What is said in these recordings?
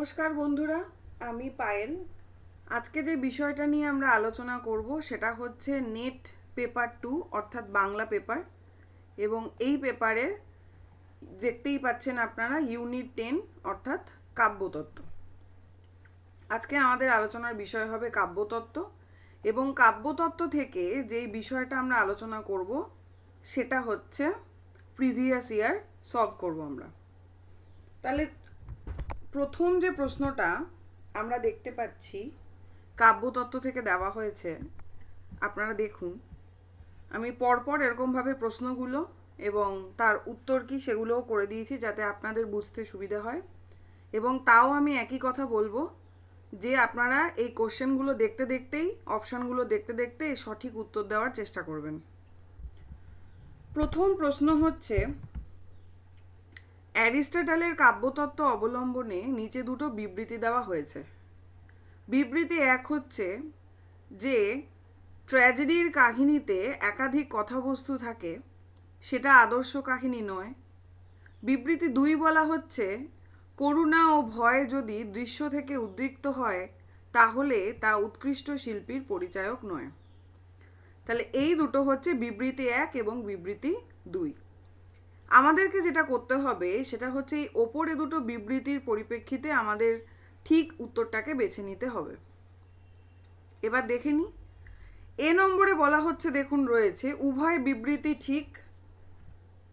নমস্কার বন্ধুরা, আমি পায়েল। আজকে যে বিষয়টা নিয়ে আমরা আলোচনা করব সেটা হচ্ছে নেট পেপার টু, অর্থাৎ বাংলা পেপার। এবং এই পেপারে দেখতেই পাচ্ছেন আপনারা ইউনিট টেন, অর্থাৎ কাব্যতত্ত্ব। আজকে আমাদের আলোচনার বিষয় হবে কাব্যতত্ত্ব। এবং কাব্যতত্ত্ব থেকে যেই বিষয়টা আমরা আলোচনা করব, সেটা হচ্ছে প্রিভিয়াস ইয়ার সলভ করব আমরা। তাহলে প্রথম যে প্রশ্নটা আমরা দেখতে পাচ্ছি, কাব্যতত্ত্ব থেকে দেওয়া হয়েছে, আপনারা দেখুন। আমি পরপর এরকমভাবে প্রশ্নগুলো এবং তার উত্তর কি সেগুলোও করে দিয়েছি যাতে আপনাদের বুঝতে সুবিধা হয়। এবং তাও আমি একই কথা বলব যে আপনারা এই কোশ্চেনগুলো দেখতে দেখতেই, অপশানগুলো দেখতে দেখতে সঠিক উত্তর দেওয়ার চেষ্টা করবেন। প্রথম প্রশ্ন হচ্ছে অ্যারিস্টটলের কাব্যতত্ত্ব অবলম্বনে নিচে দুটো বিবৃতি দেওয়া হয়েছে। বিবৃতি এক হচ্ছে যে, ট্র্যাজেডির কাহিনীতে একাধিক কথাবস্তু থাকে, সেটা আদর্শ কাহিনী নয়। বিবৃতি দুই বলা হচ্ছে, করুণা ও ভয় যদি দৃশ্য থেকে উদ্রিক্ত হয়, তাহলে তা উৎকৃষ্ট শিল্পীর পরিচায়ক নয়। তাহলে এই দুটো হচ্ছে বিবৃতি এক এবং বিবৃতি দুই। আমাদেরকে যেটা করতে হবে, সেটা হচ্ছে এই ওপরে দুটো বিবৃতির পরিপ্রেক্ষিতে আমাদের ঠিক উত্তরটাকে বেছে নিতে হবে। এবার দেখে নিই এ নম্বরে বলা হচ্ছে, দেখুন, রয়েছে, উভয় বিবৃতি ঠিক,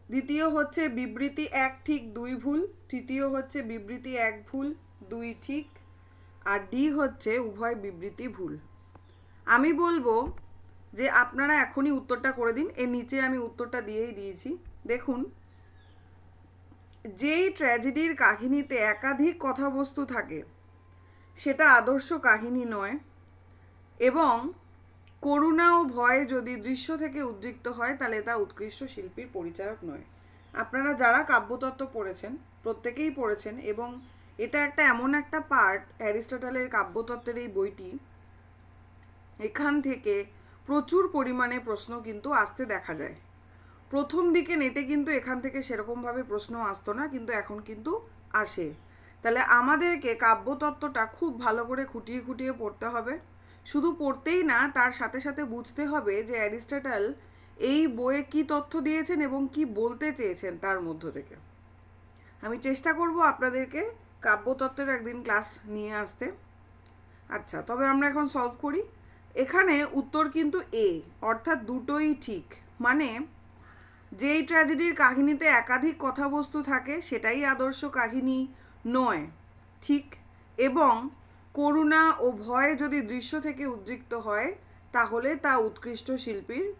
দ্বিতীয় হচ্ছে, বিবৃতি এক ঠিক, দুই ভুল, তৃতীয় হচ্ছে, বিবৃতি এক ভুল, দুই ঠিক, আর ডি হচ্ছে, উভয় বিবৃতি ভুল। আমি বলব যে আপনারা এখনই উত্তরটা করে দিন, এর নিচে আমি উত্তরটা দিয়েই দিয়েছি। দেখুন যেই ট্র্যাজেডির কাহিনীতে একাধিক কথাবস্তু থাকে, সেটা আদর্শ কাহিনী নয় এবং করুণা ও ভয় যদি দৃশ্য থেকে উদ্রিক্ত হয়, তাহলে তা উৎকৃষ্ট শিল্পীর পরিচায়ক নয়। আপনারা যারা কাব্যতত্ত্ব পড়েছেন, প্রত্যেকেই পড়েছেন এবং এটা একটা এমন একটা পার্ট অ্যারিস্টটলের কাব্যতত্ত্বের এই বইটি, এখান থেকে প্রচুর পরিমাণে প্রশ্ন কিন্তু আসতে দেখা যায়। প্রথম দিকে নেটে কিন্তু এখান থেকে সেরকমভাবে প্রশ্ন আসতো না, কিন্তু এখন কিন্তু আসে। তাহলে আমাদেরকে কাব্যতত্ত্বটা খুব ভালো করে খুঁটিয়ে খুঁটিয়ে পড়তে হবে। শুধু পড়তেই না, তার সাথে সাথে বুঝতে হবে যে অ্যারিস্টটল এই বইয়ে কি তথ্য দিয়েছেন এবং কি বলতে চেয়েছেন তার মধ্য থেকে। আমি চেষ্টা করব আপনাদেরকে কাব্যতত্ত্বের একদিন ক্লাস নিয়ে আসতে। আচ্ছা তবে আমরা এখন সলভ করি। এখানে উত্তর কিন্তু এ অর্থাৎ দুটোই ঠিক। মানে যেই ট্র্যাজেডির কাহিনীতে একাধিক কথাবস্তু থাকে, সেটাই আদর্শ কাহিনী নয়। ঠিক, এবং করুণা ও ভয় যদি দৃশ্য থেকে উদ্রিক্ত হয়, তাহলে তা উৎকৃষ্ট শিল্পীর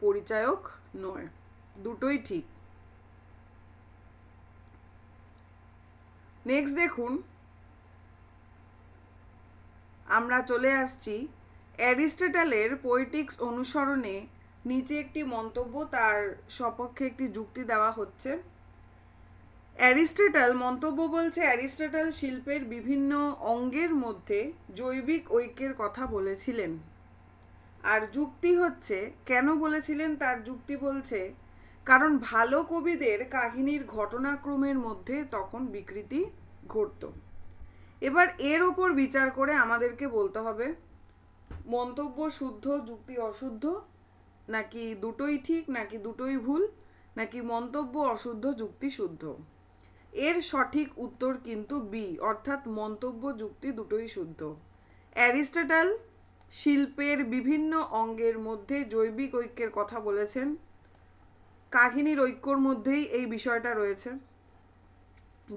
পরিচায়ক নয়। দুটোই ঠিক। নেক্সট দেখুন। আমরা চলে আসছি অ্যারিস্টেটালের পোয়েটিক্স অনুসরণে নিচে একটি মন্তব্য তার সপক্ষে একটি যুক্তি দেওয়া হচ্ছে। অ্যারিস্টটল মন্তব্য বলছে, অ্যারিস্টটল শিল্পের বিভিন্ন অঙ্গের মধ্যে জৈবিক ঐক্যের কথা বলেছিলেন। আর যুক্তি হচ্ছে, কেন বলেছিলেন তার যুক্তি বলছে, কারণ ভালো কবিদের কাহিনীর ঘটনাক্রমের মধ্যে তখন বিকৃতি ঘটত। এবার এর ওপর বিচার করে আমাদেরকে বলতে হবে, মন্তব্য শুদ্ধ, যুক্তি অশুদ্ধ নাকি দুটোই ঠিক, নাকি দুটোই ভুল, নাকি মন্তব্য অশুদ্ধ, যুক্তি শুদ্ধ? এর সঠিক উত্তর কিন্তু বি অর্থাৎ মন্তব্য, যুক্তি দুটোই শুদ্ধ। অ্যারিস্টটল শিল্পের বিভিন্ন অঙ্গের মধ্যে জৈবিক ঐক্যের কথা বলেছেন। কাহিনীর ঐক্যর মধ্যেই এই বিষয়টা রয়েছে।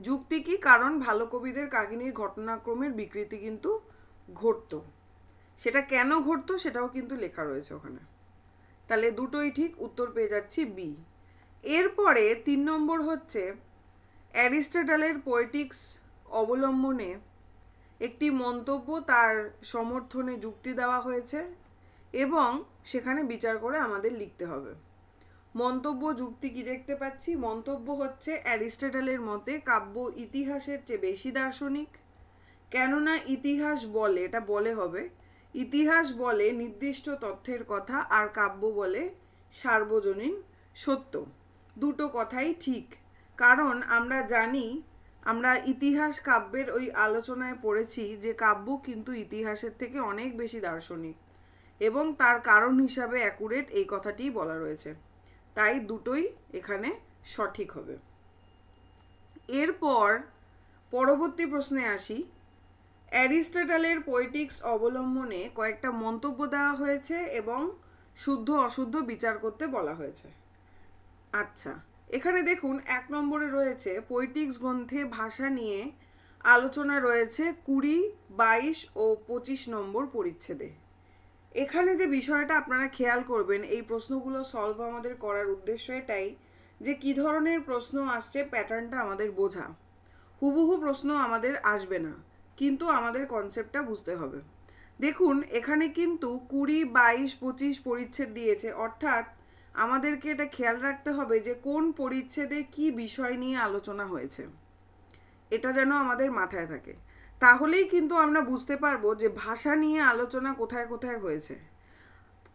যুক্তি কি কারণ? ভালো কবিদের কাহিনীর ঘটনাক্রমের বিকৃতি কিন্তু ঘটতো। সেটা কেন ঘটতো? সেটাও কিন্তু লেখা রয়েছে ওখানে। তাহলে দুটোই ঠিক উত্তর পেয়ে যাচ্ছি বি এরপরে তিন নম্বর হচ্ছে অ্যারিস্টটলের পোয়েটিক্স অবলম্বনে একটি মন্তব্য তার সমর্থনে যুক্তি দেওয়া হয়েছে এবং সেখানে বিচার করে আমাদের লিখতে হবে। মন্তব্য, যুক্তি কি দেখতে পাচ্ছি? মন্তব্য হচ্ছে অ্যারিস্টটলের মতে কাব্য ইতিহাসের চেয়ে বেশি দার্শনিক। কেননা ইতিহাস বলে, এটা বলে হবে। ইতিহাস বলে নির্দিষ্ট তথ্যের কথা আর কাব্য বলে সার্বজনীন সত্য। দুটো কথাই ঠিক। কারণ আমরা জানি, আমরা ইতিহাস কাব্যের ওই আলোচনায় পড়েছি যে কাব্য কিন্তু ইতিহাসের থেকে অনেক বেশি দার্শনিক এবং তার কারণ হিসাবে অ্যাকুরেট এই কথাটিই বলা রয়েছে। তাই দুটোই এখানে সঠিক হবে। এরপর পরবর্তী প্রশ্নে আসি। অ্যারিস্টটলের পোয়েটিক্স অবলম্বনে কয়েকটা মন্তব্য দেওয়া হয়েছে এবং শুদ্ধ অশুদ্ধ বিচার করতে বলা হয়েছে। আচ্ছা এখানে দেখুন, এক নম্বরে রয়েছে, পোয়েটিক্স গ্রন্থে ভাষা নিয়ে আলোচনা রয়েছে কুড়ি, বাইশ ও পঁচিশ নম্বর পরিচ্ছেদে। এখানে যে বিষয়টা আপনারা খেয়াল করবেন, এই প্রশ্নগুলো সলভ আমাদের করার উদ্দেশ্য এটাই যে কি ধরনের প্রশ্ন আসছে প্যাটার্নটা আমাদের বোঝা। হুবহু প্রশ্ন আমাদের আসবে না। কিন্তু আমাদের কনসেপ্টটা বুঝতে হবে। দেখুন, এখানে কিন্তু কুড়ি, বাইশ, পঁচিশ পরিচ্ছেদ দিয়েছে। অর্থাৎ আমাদেরকে এটা খেয়াল রাখতে হবে যে কোন পরিচ্ছেদে কি বিষয় নিয়ে আলোচনা হয়েছে। এটা যেন আমাদের মাথায় থাকে। তাহলেই কিন্তু আমরা বুঝতে পারব যে ভাষা নিয়ে আলোচনা কোথায় কোথায় হয়েছে।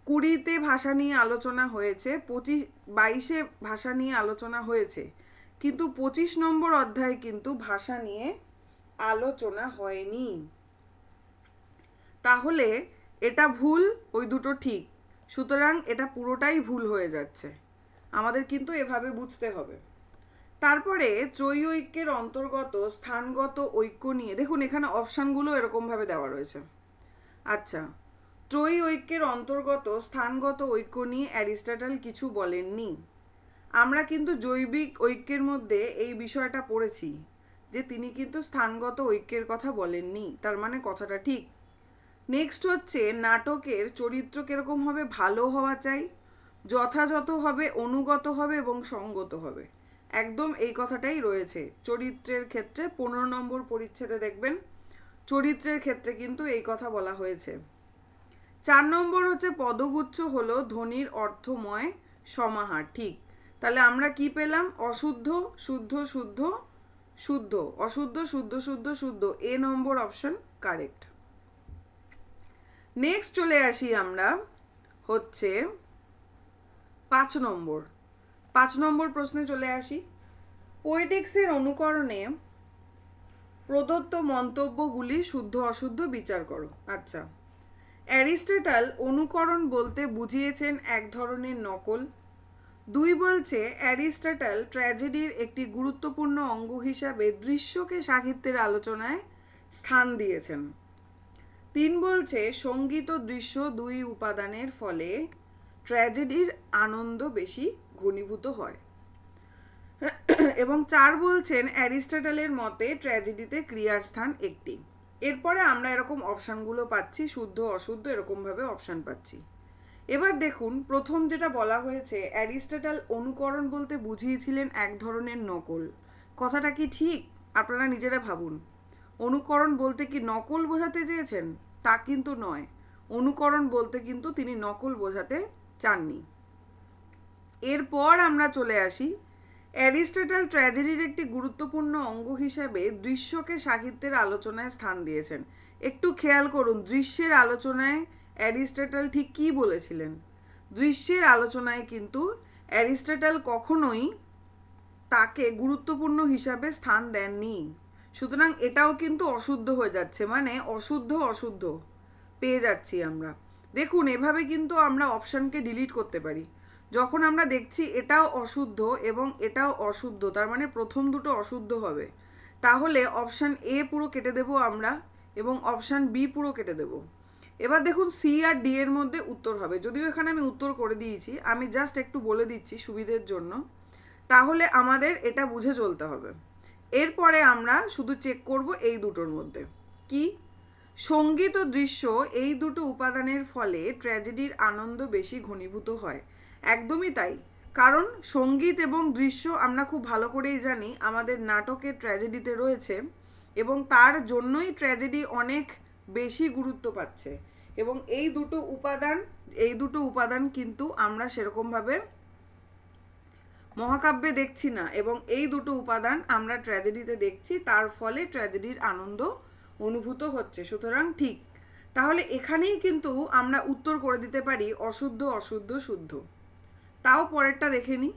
কুড়িতে ভাষা নিয়ে আলোচনা হয়েছে, পঁচিশ, বাইশে ভাষা নিয়ে আলোচনা হয়েছে। কিন্তু পঁচিশ নম্বর অধ্যায়ে কিন্তু ভাষা নিয়ে আলোচনা হয়নি। তাহলে এটা ভুল, ওই দুটো ঠিক। সুতরাং এটা পুরোটাই ভুল হয়ে যাচ্ছে। আমাদের কিন্তু এভাবে বুঝতে হবে। তারপরে ত্রয়ী ঐক্যের অন্তর্গত স্থানগত ঐক্য নিয়ে, দেখুন এখানে অপশানগুলো এরকমভাবে দেওয়া রয়েছে। আচ্ছা ত্রয়ী ঐক্যের অন্তর্গত স্থানগত ঐক্য নিয়ে অ্যারিস্টটল কিছু বলেননি। আমরা কিন্তু জৈবিক ঐক্যের মধ্যে এই বিষয়টা পড়েছি। যে তিনি কিন্তু স্থানগত ঐক্যের কথা বলেননি। তার মানে কথাটা ঠিক। নেক্সট হচ্ছে, নাটকের চরিত্র কীরকম হবে? ভালো হওয়া চাই, যথাযথ হবে, অনুগত হবে এবং সঙ্গত হবে। একদম এই কথাটাই রয়েছে। চরিত্রের ক্ষেত্রে পনেরো নম্বর পরিচ্ছেদে দেখবেন, চরিত্রের ক্ষেত্রে কিন্তু এই কথা বলা হয়েছে। চার নম্বর হচ্ছে, পদগুচ্ছ হলো ধ্বনির অর্থময় সমাহার। ঠিক। তাহলে আমরা কি পেলাম? অশুদ্ধ, শুদ্ধ শুদ্ধ শুদ্ধ, অশুদ্ধ, শুদ্ধ শুদ্ধ শুদ্ধ, এ নম্বর অপশন কারেক্ট নেক্সট চলে আসি আমরা হচ্ছে পাঁচ নম্বর। পাঁচ নম্বর প্রশ্নে চলে আসি। পোয়েটিক্সের অনুকরণে প্রদত্ত মন্তব্যগুলি শুদ্ধ, অশুদ্ধ বিচার করো। আচ্ছা। অ্যারিস্টেটাল অনুকরণ বলতে বুঝিয়েছেন এক ধরনের নকল। দুই বলছে, অ্যারিস্টটল ট্র্যাজেডির একটি গুরুত্বপূর্ণ অঙ্গ হিসাবে দৃশ্যকে সাহিত্যের আলোচনায় স্থান দিয়েছেন। তিন বলছে, সংগীত ও দৃশ্য দুই উপাদানের ফলে ট্র্যাজেডির আনন্দ বেশি ঘনীভূত হয়। এবং চার বলছেন, অ্যারিস্টটলের মতে ট্র্যাজেডিতে ক্রিয়ার স্থান একটি। এরপরে আমরা এরকম অপশানগুলো পাচ্ছি শুদ্ধ অশুদ্ধ এরকমভাবে অপশান পাচ্ছি। এবার দেখুন, প্রথম যেটা বলা হয়েছে অ্যারিস্টটল অনুকরণ বলতে বুঝিয়েছিলেন এক ধরনের নকল। কথাটা কি ঠিক? আপনারা নিজেরা ভাবুন। অনুকরণ বলতে কি নকল বোঝাতে চেয়েছেন? তা কিন্তু নয়। অনুকরণ বলতে কিন্তু তিনি নকল বোঝাতে চাননি। এরপর আমরা চলে আসি। অ্যারিস্টটল ট্র্যাজেডির একটি গুরুত্বপূর্ণ অঙ্গ হিসাবে দৃশ্যকে সাহিত্যের আলোচনায় স্থান দিয়েছেন। একটু খেয়াল করুন, দৃশ্যের আলোচনায় অ্যারিস্টটল ঠিক কী বলেছিলেন? দৃশ্যের আলোচনায় কিন্তু অ্যারিস্টটল কখনোই তাকে গুরুত্বপূর্ণ হিসাবে স্থান দেননি। সুতরাং এটাও কিন্তু অশুদ্ধ হয়ে যাচ্ছে মানে অশুদ্ধ অশুদ্ধ। পেয়ে যাচ্ছি আমরা। দেখুন, এভাবে কিন্তু আমরা অপশানকে ডিলিট করতে পারি। যখন আমরা দেখছি এটাও অশুদ্ধ এবং এটাও অশুদ্ধ, তার মানে প্রথম দুটো অশুদ্ধ হবে, তাহলে অপশান এ পুরো কেটে দেব আমরা এবং অপশান বি পুরো কেটে দেব। এবার দেখুন সি আর ডি এর মধ্যে উত্তর হবে। যদিও এখানে আমি উত্তর করে দিয়েছি, আমি জাস্ট একটু বলে দিচ্ছি সুবিধের জন্য। তাহলে আমাদের এটা বুঝে চলতে হবে। এরপরে আমরা শুধু চেক করব এই দুটোর মধ্যে। কি? সংগীত ও দৃশ্য এই দুটো উপাদানের ফলে ট্র্যাজেডির আনন্দ বেশি ঘনীভূত হয়। একদমই তাই। কারণ সংগীত এবং দৃশ্য আমরা খুব ভালো করেই জানি, আমাদের নাটকের ট্র্যাজেডিতে রয়েছে এবং তার জন্যই ট্র্যাজেডি অনেক বেশি গুরুত্ব পাচ্ছে। এবং এই দুটো উপাদান, এই দুটো উপাদান কিন্তু আমরা সেরকমভাবে মহাকাব্যে দেখছি না এবং এই দুটো উপাদান আমরা ট্র্যাজেডিতে দেখছি, তার ফলে ট্র্যাজেডির আনন্দ অনুভূত হচ্ছে। সুতরাং ঠিক, তাহলে এখানেই কিন্তু আমরা উত্তর করে দিতে পারি অশুদ্ধ অশুদ্ধ, শুদ্ধ। তাও পরেরটা দেখে নিই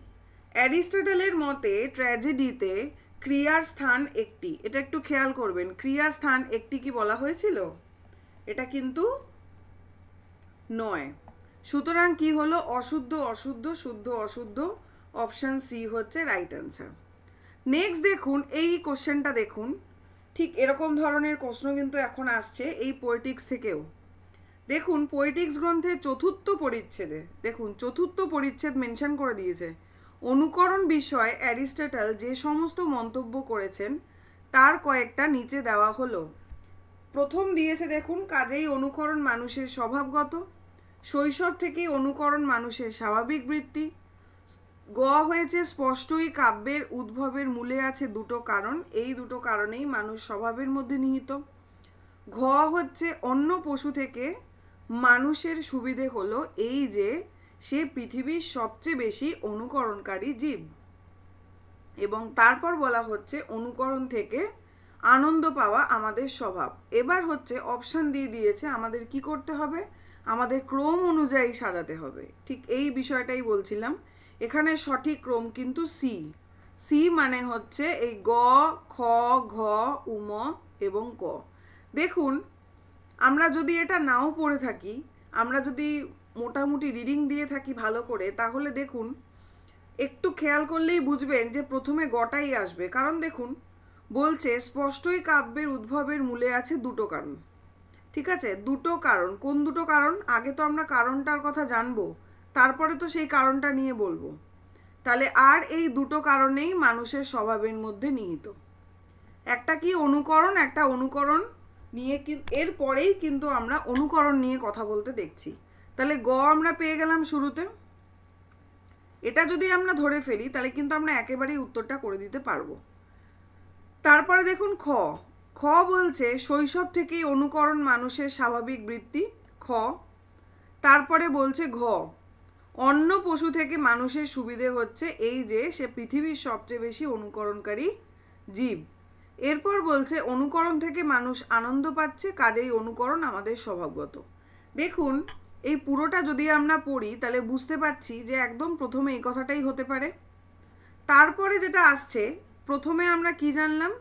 অ্যারিস্টটলের মতে, ট্র্যাজেডিতে ক্রিয়ার স্থান একটি। এটা একটু খেয়াল করবেন। ক্রিয়ার স্থান একটি কি বলা হয়েছিল? এটা কিন্তু নয়। সুতরাং কি হলো? অশুদ্ধ অশুদ্ধ, শুদ্ধ, অশুদ্ধ। অপশান সি হচ্ছে রাইট অ্যান্সার। নেক্সট দেখুন, এই কোশ্চেনটা দেখুন। ঠিক এরকম ধরনের প্রশ্ন কিন্তু এখন আসছে এই পোয়েটিক্স থেকেও। দেখুন পোয়েটিক্স গ্রন্থের চতুর্থ পরিচ্ছেদে, দেখুন, চতুর্থ পরিচ্ছেদ মেনশন করে দিয়েছে। অনুকরণ বিষয়ে অ্যারিস্টটল যে সমস্ত মন্তব্য করেছেন, তার কয়েকটা নিচে দেওয়া হলো। প্রথম দিয়েছে দেখুন, কাজেই অনুকরণ মানুষের স্বভাবগত, শৈশব থেকেই অনুকরণ মানুষের স্বাভাবিক বৃত্তি। গ হয়েছে, স্পষ্টই কাব্যের উদ্ভবের মূলে আছে দুটো কারণ, এই দুটো কারণেই মানুষ স্বভাবের মধ্যে নিহিত। ঘ হচ্ছে, অন্য পশু থেকে মানুষের সুবিধে হলো এই যে সে পৃথিবীর সবচেয়ে বেশি অনুকরণকারী জীব। এবং তারপর বলা হচ্ছে অনুকরণ থেকে আনন্দ পাওয়া আমাদের স্বভাব। এবার হচ্ছে অপশান দিয়ে দিয়েছে আমাদের কি করতে হবে? আমাদের ক্রম অনুযায়ী সাজাতে হবে। ঠিক এই বিষয়টাই বলছিলাম। এখানে সঠিক ক্রম কিন্তু সি সি মানে হচ্ছে এই গ, খ, ঘ উম এবং ক। দেখুন, আমরা যদি এটা নাও পড়ে থাকি, আমরা যদি মোটামুটি রিডিং দিয়ে থাকি ভালো করে, তাহলে দেখুন, একটু খেয়াল করলেই বুঝবেন যে প্রথমে গটাই আসবে। কারণ দেখুন, বলছে স্পষ্টই কাব্যের উদ্ভবের মূলে আছে দুটো কারণ। ঠিক আছে? দুটো কারণ। কোন দুটো কারণ? আগে তো আমরা কারণটার কথা জানব, তারপরে তো সেই কারণটা নিয়ে বলব। তাহলে আর এই দুটো কারণেই মানুষের স্বভাবের মধ্যে নিহিত। একটা কি অনুকরণ, একটা অনুকরণ নিয়ে এর পরেই কিন্তু আমরা অনুকরণ নিয়ে কথা বলতে দেখছি। তাহলে গ আমরা পেয়ে গেলাম শুরুতে। এটা যদি আমরা ধরে ফেলি, তাহলে কিন্তু আমরা একেবারেই উত্তরটা করে দিতে পারব। তারপরে দেখুন খ। খ বলছে, শৈশব থেকেই অনুকরণ মানুষের স্বাভাবিক বৃত্তি। খ। তারপরে বলছে ঘ। অন্য পশু থেকে মানুষের সুবিধে হচ্ছে এই যে, সে পৃথিবীর সবচেয়ে বেশি অনুকরণকারী জীব। এরপর বলছে, অনুকরণ থেকে মানুষ আনন্দ পাচ্ছে, কাজেই অনুকরণ আমাদের স্বভাবগত। দেখুন এই পুরোটা যদি আমরা পড়ি, তাহলে বুঝতে পারছি যে একদম প্রথমে এই কথাটাই হতে পারে। তারপরে যেটা আসছে, প্রথমে আমরা কি জানলাম?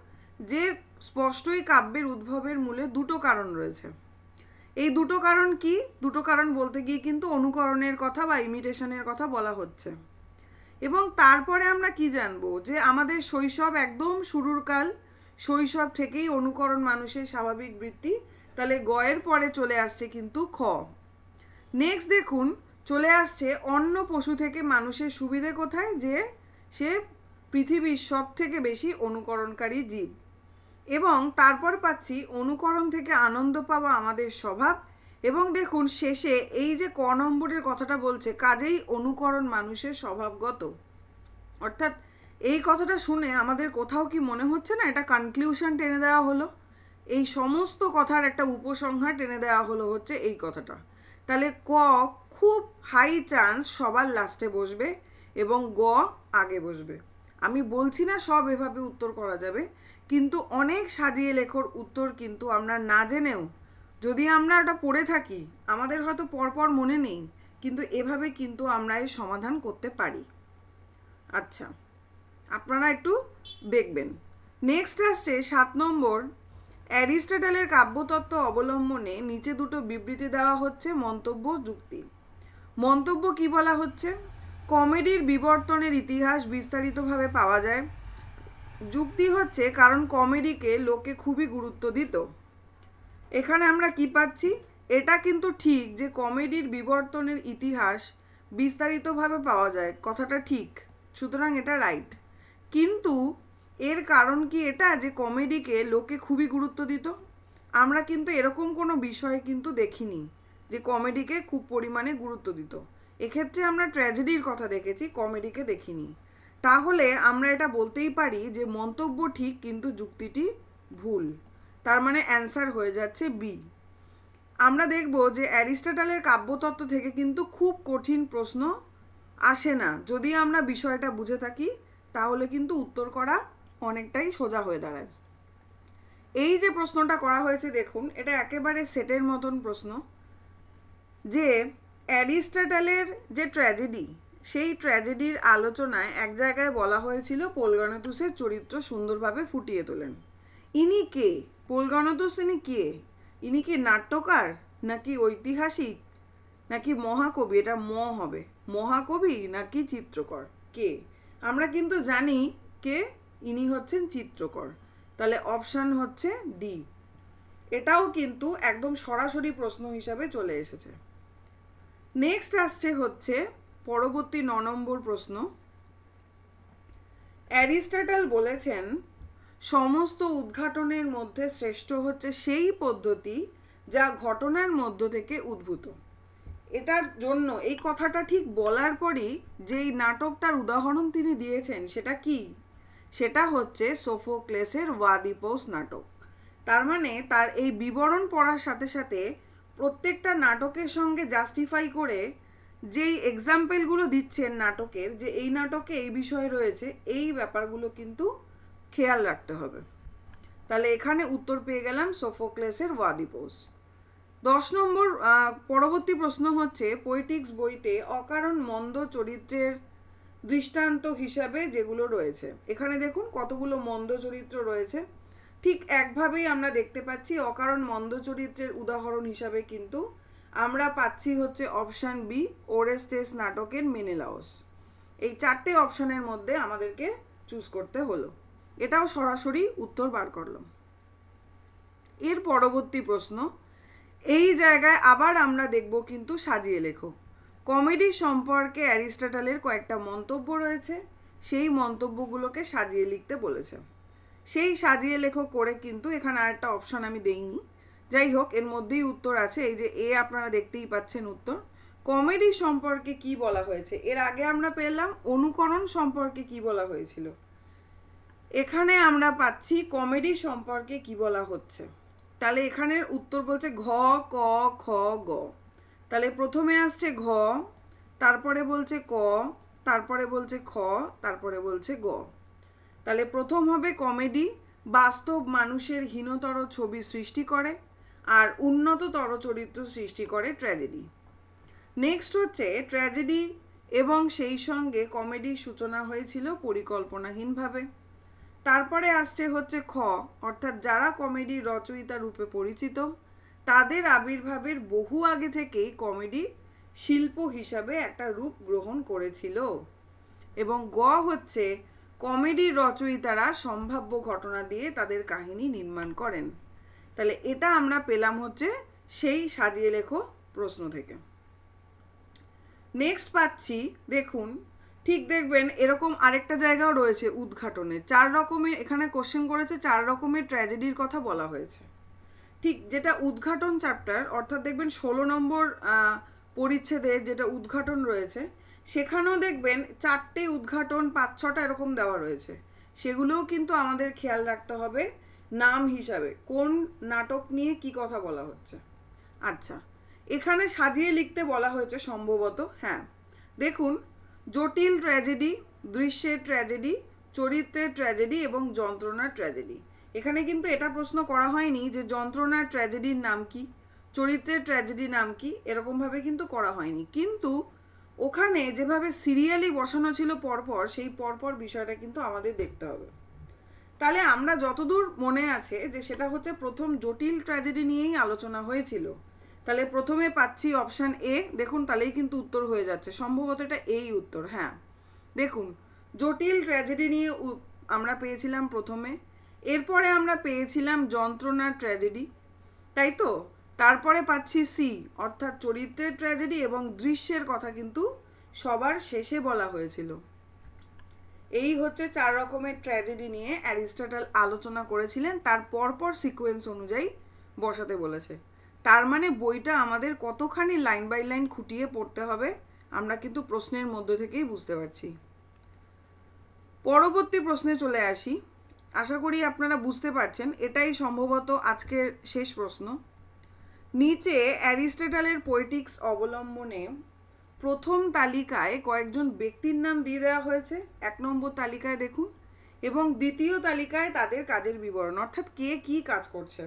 যে স্পষ্টই কাব্যের উদ্ভবের মূলে দুটো কারণ রয়েছে। এই দুটো কারণ কি? দুটো কারণ বলতে গিয়ে কিন্তু অনুকরণের কথা বা ইমিটেশনের কথা বলা হচ্ছে। এবং তারপরে আমরা কি জানব? যে আমাদের শৈশব একদম শুরুর কাল, শৈশব থেকেই অনুকরণ মানুষের স্বাভাবিক বৃত্তি, তাহলে গয়ের পরে চলে আসছে কিন্তু খ। নেক্সট দেখুন, চলে আসছে অন্য পশু থেকে মানুষের সুবিধে কোথায়? যে সে পৃথিবীর সব থেকে বেশি অনুকরণকারী জীব। এবং তারপর পাচ্ছি অনুকরণ থেকে আনন্দ পাওয়া আমাদের স্বভাব। এবং দেখুন, শেষে এই যে ক নম্বরের কথাটা বলছে, কাজেই অনুকরণ মানুষের স্বভাবগত। অর্থাৎ এই কথাটা শুনে আমাদের কোথাও কি মনে হচ্ছে না? এটা কনক্লিউশন টেনে দেওয়া হলো। এই সমস্ত কথার একটা উপসংহার টেনে দেওয়া হলো হচ্ছে এই কথাটা। তাহলে ক খুব হাই চান্স সবার লাস্টে বসবে এবং গ আগে বসবে। আমি বলছি না সব এভাবে উত্তর করা যাবে, কিন্তু অনেক সাজিয়ে লেখর উত্তর কিন্তু আমরা না জেনেও, যদি আমরা ওটা পড়ে থাকি, আমাদের হয়তো পরপর মনে নেই, কিন্তু এভাবে কিন্তু আমরা এই সমাধান করতে পারি। আচ্ছা আপনারা একটু দেখবেন। নেক্সট আসছে সাত নম্বর অ্যারিস্টটলের কাব্যতত্ত্ব অবলম্বনে নিচে দুটো বিবৃতি দেওয়া হচ্ছে মন্তব্য যুক্তি। মন্তব্য কি বলা হচ্ছে? কমেডির বিবর্তনের ইতিহাস বিস্তারিতভাবে পাওয়া যায়। যুক্তি হচ্ছে, কারণ কমেডিকে লোকে খুবই গুরুত্ব দিত। এখানে আমরা কি পাচ্ছি? এটা কিন্তু ঠিক যে কমেডির বিবর্তনের ইতিহাস বিস্তারিতভাবে পাওয়া যায়। কথাটা ঠিক, সুতরাং এটা রাইট। কিন্তু এর কারণ কি এটা? যে কমেডিকে লোকে খুবই গুরুত্ব দিত। আমরা কিন্তু এরকম কোনো বিষয় কিন্তু দেখিনি যে কমেডিকে খুব পরিমাণে গুরুত্ব দিত। এক্ষেত্রে আমরা ট্র্যাজেডির কথা দেখেছি, কমেডিকে দেখিনি। তাহলে আমরা এটা বলতেই পারি যে মন্তব্য ঠিক কিন্তু যুক্তিটি ভুল। তার মানে অ্যান্সার হয়ে যাচ্ছে বি আমরা দেখব যে অ্যারিস্টাটালের কাব্যতত্ত্ব থেকে কিন্তু খুব কঠিন প্রশ্ন আসে না। যদি আমরা বিষয়টা বুঝে থাকি, তাহলে কিন্তু উত্তর করা অনেকটাই সোজা হয়ে দাঁড়ায়। এই যে প্রশ্নটা করা হয়েছে দেখুন, এটা একেবারে সেটের মতন প্রশ্ন, যে অ্যারিস্টাটালের যে ট্র্যাজেডি, সেই ট্র্যাজেডির আলোচনায় এক জায়গায় বলা হয়েছিল পোলগানাতুসের চরিত্র সুন্দরভাবে ফুটিয়ে তোলেন। ইনি কে? পোলগানাতুস ইনি কে? ইনি কি নাট্যকার? নাকি ঐতিহাসিক? নাকি মহাকবি? এটা ম হবে। মহাকবি নাকি চিত্রকর? কে? আমরা কিন্তু জানি কে ইনি হচ্ছেন চিত্রকর। তাহলে অপশান হচ্ছে ডি এটাও কিন্তু একদম সরাসরি প্রশ্ন হিসাবে চলে এসেছে। নেক্সট আসছে হচ্ছে পরবর্তী ন নম্বর প্রশ্ন। অ্যারিস্টাটাল বলেছেন, সমস্ত উদ্ঘাটনের মধ্যে শ্রেষ্ঠ হচ্ছে সেই পদ্ধতি যা ঘটনার মধ্য থেকে উদ্ভূত। এটার জন্য, এই কথাটা ঠিক বলার পরই যেই নাটকটার উদাহরণ তিনি দিয়েছেন, সেটা কি? সেটা হচ্ছে সোফোক্লেসের ওয়াদিপোস নাটক। তার মানে তার এই বিবরণ পড়ার সাথে সাথে প্রত্যেকটা নাটকের সঙ্গে জাস্টিফাই করে যেই এক্সাম্পলগুলো দিচ্ছেন নাটকের, যে এই নাটকে এই বিষয় রয়েছে, এই ব্যাপারগুলো কিন্তু খেয়াল রাখতে হবে। তাহলে এখানে উত্তর পেয়ে গেলাম সোফোক্লেসের ওয়াদিপোস। দশ নম্বর পরবর্তী প্রশ্ন হচ্ছে পোয়েটিক্স বইতে অকারণ মন্দ চরিত্রের দৃষ্টান্ত হিসাবে যেগুলো রয়েছে। এখানে দেখুন কতগুলো মন্দ চরিত্র রয়েছে। ঠিক একভাবেই আমরা দেখতে পাচ্ছি অকারণ মন্দ চরিত্রের উদাহরণ হিসাবে কিন্তু আমরা পাচ্ছি হচ্ছে অপশান বি ওরেস্টেস নাটকের মেনেলাওস। এই চারটে অপশনের মধ্যে আমাদেরকে চুজ করতে হলো। এটাও সরাসরি উত্তর বার করলাম। এর পরবর্তী প্রশ্ন, এই জায়গায় আবার আমরা দেখব কিন্তু সাজিয়ে লেখো। কমেডি সম্পর্কে অ্যারিস্টটলের কয়েকটা মন্তব্য রয়েছে, সেই মন্তব্যগুলোকে সাজিয়ে লিখতে বলেছে। সেই সাজিয়ে লেখো করে কিন্তু এখানে আর একটা অপশন আমি দেইনি। যাই হোক, এর মধ্যেই উত্তর আছে, এই যে এ আপনারা দেখতেই পাচ্ছেন উত্তর। কমেডি সম্পর্কে কি বলা হয়েছে? এর আগে আমরা পেলাম, অনুকরণ সম্পর্কে কি বলা হয়েছিল। এখানে আমরা পাচ্ছি, কমেডি সম্পর্কে কি বলা হচ্ছে? তাহলে এখানের উত্তর বলছে ঘ, ক, খ, গ। তাহলে প্রথমে আসছে ঘ, তারপরে বলছে ক, তারপরে বলছে খ, তারপরে বলছে গ। তাহলে প্রথম হবে কমেডি, বাস্তব মানুষের হীনতর ছবি সৃষ্টি করে আর উন্নততর চরিত্র সৃষ্টি করে ট্র্যাজেডি। নেক্সট হচ্ছে ট্র্যাজেডি এবং সেই সঙ্গে কমেডির সূচনা হয়েছিল পরিকল্পনাহীনভাবে। তারপরে আসছে হচ্ছে খ, অর্থাৎ যারা কমেডির রচয়িতা রূপে পরিচিত তাদের আবির্ভাবের বহু আগে থেকেই কমেডি শিল্প হিসাবে একটা রূপ গ্রহণ করেছিল। এবং গ হচ্ছে কমেডির রচয়িতারা সম্ভাব্য ঘটনা দিয়ে তাদের কাহিনী নির্মাণ করেন। তাহলে এটা আমরা পেলাম হচ্ছে সেই সাজিয়ে লেখো প্রশ্ন থেকে। নেক্সট পাচ্ছি, দেখুন, ঠিক দেখবেন এরকম আরেকটা জায়গাও রয়েছে উদ্ঘাটনে। চার রকমের, এখানে কোশ্চেন করেছে, চার রকমের ট্র্যাজেডির কথা বলা হয়েছে। ঠিক যেটা উদ্ঘাটন চ্যাপ্টার অর্থাৎ দেখবেন ষোলো নম্বর পরিচ্ছেদে যেটা উদ্ঘাটন রয়েছে, সেখানেও দেখবেন চারটে উদ্ঘাটন পাঁচ ছটা এরকম দেওয়া রয়েছে। সেগুলোও কিন্তু আমাদের খেয়াল রাখতে হবে নাম হিসাবে, কোন নাটক নিয়ে কি কথা বলা হচ্ছে। আচ্ছা এখানে সাজিয়ে লিখতে বলা হয়েছে সম্ভবত হ্যাঁ দেখুন, জটিল ট্র্যাজেডি দৃশ্যের ট্র্যাজেডি চরিত্রের ট্র্যাজেডি এবং যন্ত্রণার ট্র্যাজেডি এখানে কিন্তু এটা প্রশ্ন করা হয়নি যে যন্ত্রণার ট্র্যাজেডির নাম কি, চরিত্রের ট্র্যাজেডি নাম কি এরকমভাবে কিন্তু করা হয়নি। কিন্তু ওখানে যেভাবে সিরিয়ালি বসানো ছিল পরপর, সেই পরপর বিষয়টা কিন্তু আমাদের দেখতে হবে। তাহলে আমরা যতদূর মনে আছে যে সেটা হচ্ছে প্রথম জটিল ট্র্যাজেডি নিয়েই আলোচনা হয়েছিল। তাহলে প্রথমে পাচ্ছি অপশান এ দেখুন তাহলেই কিন্তু উত্তর হয়ে যাচ্ছে। সম্ভবত এটা এই উত্তর হ্যাঁ। দেখুন, জটিল ট্র্যাজেডি নিয়ে আমরা পেয়েছিলাম প্রথমে। এরপরে আমরা পেয়েছিলাম যন্ত্রণার ট্র্যাজেডি তাই তো? তারপরে পাচ্ছি সি অর্থাৎ চরিত্রের ট্র্যাজেডি এবং দৃশ্যের কথা কিন্তু সবার শেষে বলা হয়েছিল। এই হচ্ছে চার রকমের ট্র্যাজেডি নিয়ে অ্যারিস্টটল আলোচনা করেছিলেন, তার পরপর সিকোয়েন্স অনুযায়ী বসাতে বলেছে। তার মানে বইটা আমাদের কতখানি লাইন বাই লাইন খুঁটিয়ে পড়তে হবে, আমরা কিন্তু প্রশ্নের মধ্য থেকেই বুঝতে পারছি। পরবর্তী প্রশ্নে চলে আসি। আশা করি আপনারা বুঝতে পারছেন, এটাই সম্ভবত আজকের শেষ প্রশ্ন। নিচে অ্যারিস্টেটালের পোয়েটিক্স অবলম্বনে প্রথম তালিকায় কয়েকজন ব্যক্তির নাম দিয়ে দেওয়া হয়েছে, এক নম্বর তালিকায় দেখুন, এবং দ্বিতীয় তালিকায় তাদের কাজের বিবরণ, অর্থাৎ কে কি কাজ করছে।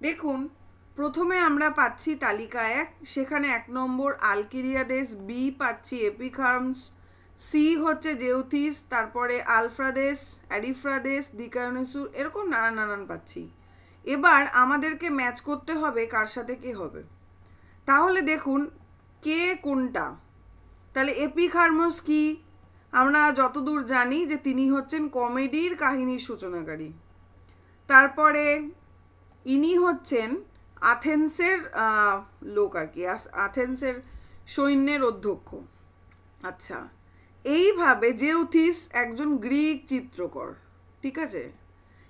দেখুন, প্রথমে আমরা পাচ্ছি তালিকা এক, সেখানে এক নম্বর আলকিরিয়াদেশ, বি পাচ্ছি এপিকার্মস সি হচ্ছে জেউথিস, তারপরে আলফ্রাদেশ অ্যারিফ্রাদেশ দিকায়নেসুর এরকম নানান নানান পাচ্ছি। এবার আমাদেরকে ম্যাচ করতে হবে কার সাথে কে হবে। তাহলে দেখুন, কে কোনটা? তাহলে এপিকার্মস কি? আমরা যতদূর জানি যে তিনি হচ্ছেন কমেডির কাহিনীর সূচনাকারী। তারপরে ইনি হচ্ছেন আথেন্সের লোক আর কি আথেন্সের সৈন্যের অধ্যক্ষ। আচ্ছা। এইভাবে জেউথিস একজন গ্রিক চিত্রকর, ঠিক আছে?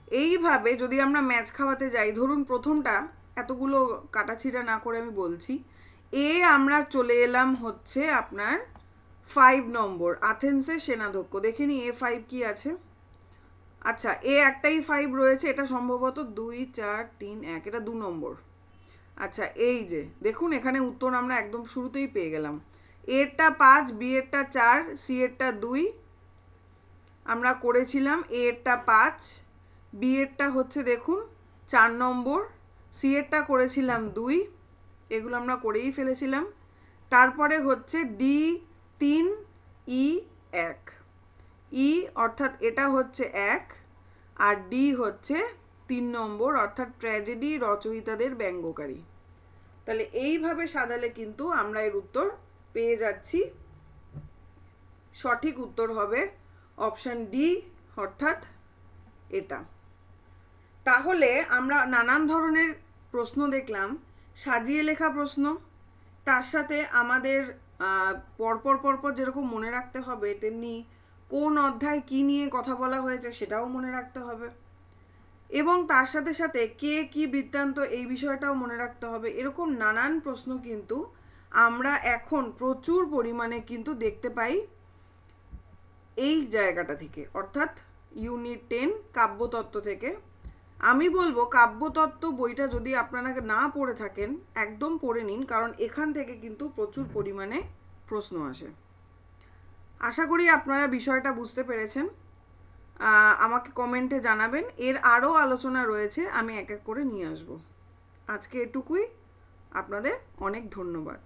এইভাবে যদি আমরা ম্যাচ খাওয়াতে যাই, ধরুন প্রথমটা এতগুলো কাটাছিড়া না করে আমি বলছি, এ আমরা চলে এলাম হচ্ছে আপনার ফাইভ নম্বর আথেন্সের সেনাধ্যক্ষ। দেখে দেখিনি এ ফাইভ কি আছে? আচ্ছা এ একটাই ফাইভ রয়েছে, এটা সম্ভবত দুই, চার, তিন, এক, এটা দু নম্বর। আচ্ছা এই যে, দেখুন এখানে উত্তর আমরা একদম শুরুতেই পেয়ে গেলাম। এরটা পাঁচ, বি এরটা চার, সি এরটা দুই। আমরা করেছিলাম এ এরটা পাঁচ, বি এরটা হচ্ছে দেখুন চার নম্বর, সি এরটা করেছিলাম দুই, এগুলো আমরা করেই ফেলেছিলাম। তারপরে হচ্ছে ডি তিন, ই এক। ই অর্থাৎ এটা হচ্ছে এক আর ডি হচ্ছে তিন নম্বর, অর্থাৎ ট্র্যাজেডি রচয়িতাদের ব্যঙ্গকারী। তাহলে এইভাবে সাজালে কিন্তু আমরা এর উত্তর পেয়ে যাচ্ছি। সঠিক উত্তর হবে অপশন ডি অর্থাৎ এটা। তাহলে আমরা নানান ধরনের প্রশ্ন দেখলাম, সাজিয়ে লেখা প্রশ্ন, তার সাথে আমাদের পরপর পরপর যেরকম মনে রাখতে হবে, তেমনি কোন অধ্যায় কি নিয়ে কথা বলা হয়েছে সেটাও মনে রাখতে হবে। এবং তার সাথে সাথে কে কি বৃত্তান্ত এই বিষয়টাও মনে রাখতে হবে, এরকম নানান প্রশ্ন কিন্তু আমরা এখন প্রচুর পরিমাণে কিন্তু দেখতে পাই এই জায়গাটা থেকে, অর্থাৎ ইউনিট টেন কাব্যতত্ত্ব থেকে। আমি বলব কাব্যতত্ত্ব বইটা যদি আপনারা না পড়ে থাকেন, একদম পড়ে নিন, কারণ এখান থেকে কিন্তু প্রচুর পরিমাণে প্রশ্ন আসে। আশা করি আপনারা বিষয়টা বুঝতে পেরেছেন। আমাকে কমেন্টে জানাবেন। এর আরও আলোচনা রয়েছে, আমি এক এক করে নিয়ে আসব। আজকে এটুকুই। আপনাদের অনেক ধন্যবাদ।